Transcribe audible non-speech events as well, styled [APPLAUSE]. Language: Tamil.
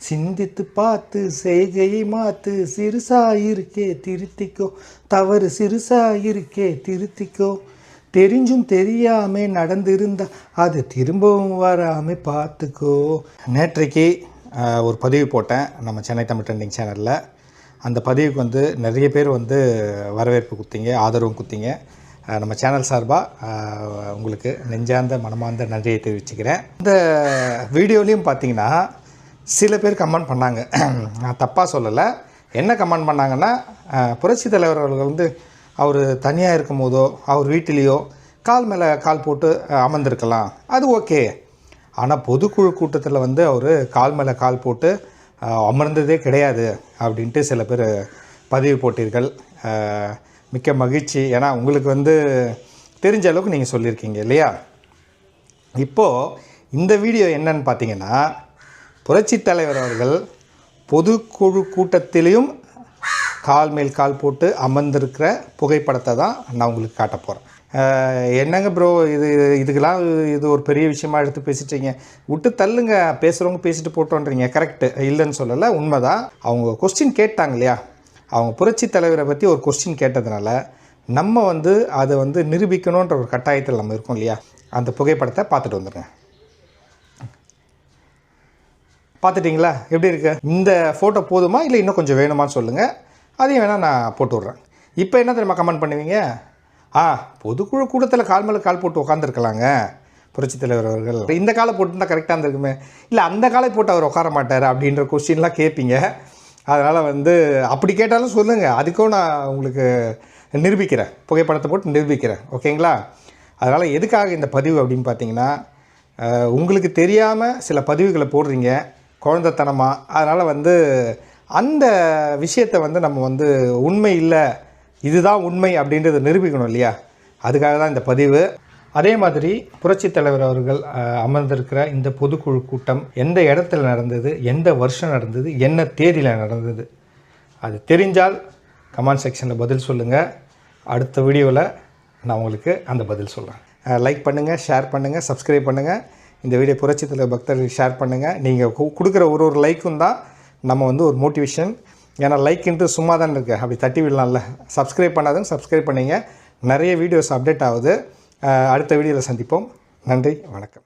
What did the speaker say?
சிந்தித்து பார்த்து செய்கையை மாத்து சிறுசா இருக்கே திருத்திக்கோ. தவறு சிறுசா இருக்கே திருத்திக்கோ. தெரிஞ்சும் தெரியாம நடந்திருந்தா அது திரும்பவும் வராம பார்த்துக்கோ. நேற்றைக்கு ஒரு பதிவு போட்டேன் நம்ம சென்னை தமிழ் ட்ரெண்டிங் சேனலில். அந்த பதிவுக்கு வந்து நிறைய பேர் வந்து வரவேற்பு கொடுத்தீங்க ஆதரவும் கொடுத்தீங்க. நம்ம சேனல் சார்பாக உங்களுக்கு நெஞ்சார்ந்த மனமார்ந்த நன்றியை தெரிவிச்சுக்கிறேன். இந்த வீடியோலையும் பார்த்தீங்கன்னா சில பேர் கமெண்ட் பண்ணாங்க. [CLEARS THROAT] நான் தப்பாக சொல்லலை. என்ன கமெண்ட் பண்ணாங்கன்னா புரட்சி தலைவர் அவர்கள் வந்து அவர் தனியாக இருக்கும் போதோ அவர் வீட்டிலேயோ கால் மேலே கால் போட்டு அமர்ந்திருக்கலாம். அது ஓகே. ஆனால் பொதுக்குழு கூட்டத்தில் வந்து அவர் கால் மேலே கால் போட்டு அமர்ந்ததே கிடையாது அப்படின்ட்டு சில பேர் பதிவு போட்டீர்கள். மிக்க மகிழ்ச்சி. ஏன்னா உங்களுக்கு வந்து தெரிஞ்ச அளவுக்கு நீங்கள் சொல்லியிருக்கீங்க இல்லையா? இப்போது இந்த வீடியோ என்னன்னு பார்த்தீங்கன்னா புரட்சி தலைவர் அவர்கள் பொதுக்குழு கூட்டத்திலையும் கால் மேல் கால் போட்டு அமர்ந்திருக்கிற புகைப்படத்தை தான் நான் உங்களுக்கு காட்ட போகிறேன் என்னங்க ப்ரோ இது இதுக்கெல்லாம் இது ஒரு பெரிய விஷயமா எடுத்து பேசிட்டீங்க. விட்டு தள்ளுங்க பேசுகிறவங்க பேசிட்டு போட்டோன்றீங்க. கரெக்டு இல்லைன்னு சொல்லலை உண்மைதான். அவங்க கொஸ்டின் கேட்டாங்க இல்லையா? அவங்க புரட்சி தலைவரை பற்றி ஒரு கொஸ்டின் கேட்டதுனால நம்ம வந்து அதை வந்து நிரூபிக்கணுன்ற ஒரு கட்டாயத்தில் நம்ம இருக்கோம் இல்லையா? அந்த புகைப்படத்தை பார்த்துட்டு வந்துடுங்க பார்த்துட்டிங்களா? எப்படி இருக்கு? இந்த ஃபோட்டோ போதுமா? இல்லை இன்னும் கொஞ்சம் வேணுமான்னு சொல்லுங்கள் அதையும் வேணால் நான் போட்டு விட்றேன் இப்போ என்ன தெரியுமா கமெண்ட் பண்ணுவீங்க? ஆ பொதுக்குழு கூட்டத்தில் கால் மேலே கால் போட்டு உட்காந்துருக்கலாங்க புரட்சித் தலைவர் அவர்கள். இந்த காலை போட்டுருந்தா கரெக்டாக இருந்திருக்குமே. இல்லை அந்த காலை போட்டு அவர் உட்கார மாட்டார் அப்படின்ற கொஸ்டின்லாம் கேட்பீங்க. அதனால் வந்து அப்படி கேட்டாலும் சொல்லுங்கள் அதுக்கும் நான் உங்களுக்கு நிரூபிக்கிறேன். புகைப்படத்தை போட்டு நிரூபிக்கிறேன். ஓகேங்களா? அதனால் எதுக்காக இந்த பதிவு அப்படின்னு பார்த்தீங்கன்னா உங்களுக்கு தெரியாமல் சில பதிவுகளை போடுறீங்க. குழந்தைத்தனமாக அதனால் வந்து அந்த விஷயத்தை வந்து நம்ம வந்து உண்மை இல்லை இதுதான் உண்மை அப்படின்றத நிரூபிக்கணும் இல்லையா? அதுக்காக தான் இந்த பதிவு. அதே மாதிரி புரட்சித் தலைவர் அவர்கள் அமர்ந்திருக்கிற இந்த பொதுக்குழு கூட்டம் எந்த இடத்துல நடந்தது எந்த வருஷம் நடந்தது என்ன தேதியில் நடந்தது அது தெரிஞ்சால் கமெண்ட் செக்ஷனில் பதில் சொல்லுங்கள் அடுத்த வீடியோவில் நான் உங்களுக்கு அந்த பதில் சொல்கிறேன் லைக் பண்ணுங்கள் ஷேர் பண்ணுங்கள் சப்ஸ்கிரைப் பண்ணுங்கள் இந்த வீடியோ புரட்சித்தில் பக்தர்கள் பக்தர்களுக்கு ஷேர் பண்ணுங்கள் நீங்கள் கொடுக்குற ஒரு ஒரு லைக்கும் தான் நம்ம வந்து ஒரு மோட்டிவேஷன் ஏன்னா லைக்குன்ட்டு சும்மா தான் இருக்குது அப்படி தட்டி விடலாம்ல. சப்ஸ்கிரைப் பண்ணாதுன்னு சப்ஸ்கிரைப் பண்ணிங்க. நிறைய வீடியோஸ் அப்டேட் ஆகுது. அடுத்த வீடியோவில் சந்திப்போம். நன்றி. வணக்கம்.